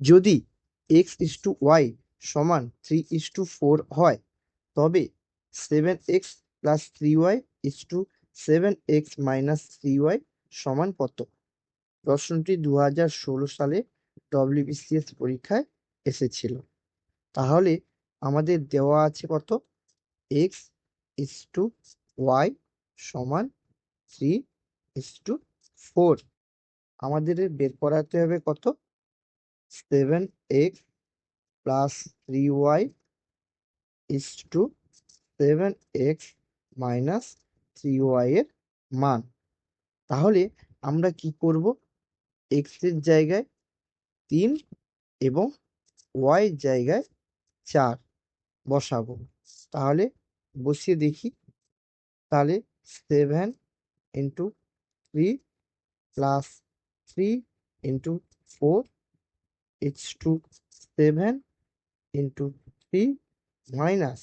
যদি x is two y সমান three is two four হয়, তবে seven x plus three y is two seven x minus three y সমান কত? প্রশ্নটি দু হাজার ষোলো সালে ডব্লিউবিসিএস পরীক্ষায় এসেছিল। তাহলে আমাদের দেওয়া আছে কত? এক্স ইস টু ওয়াই সমান থ্রি ইস টু ফোর আমাদের বের করাতে হবে কত? Seven x plus three y is two seven x minus three y এর মান। তাহলে আমরা কি করব? এক্সের জায়গায় তিন এবং ওয়াই জায়গায় চার বসাবো। তাহলে বসিয়ে দেখি। তাহলে seven into three plus three into four it's two seven into three minus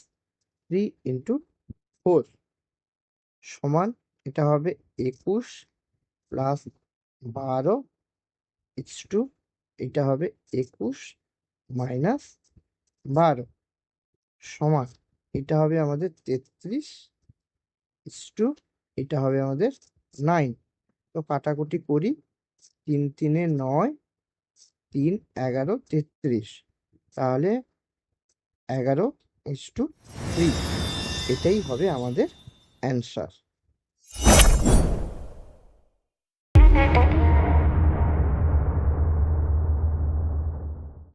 three into four সমান এটা হবে একুশ প্লাস বারো ইটস টু এটা হবে একুশ মাইনাস বারো সমান এটা হবে আমাদের তেত্রিশ ইস টু এটা হবে আমাদের নাইন তো কাটাকুটি করি তিন তিনে নয় তিন এগারো তেত্রিশ। তাহলে এগারো ইস টু থ্রি। এটাই হবে আমাদের অ্যান্সার।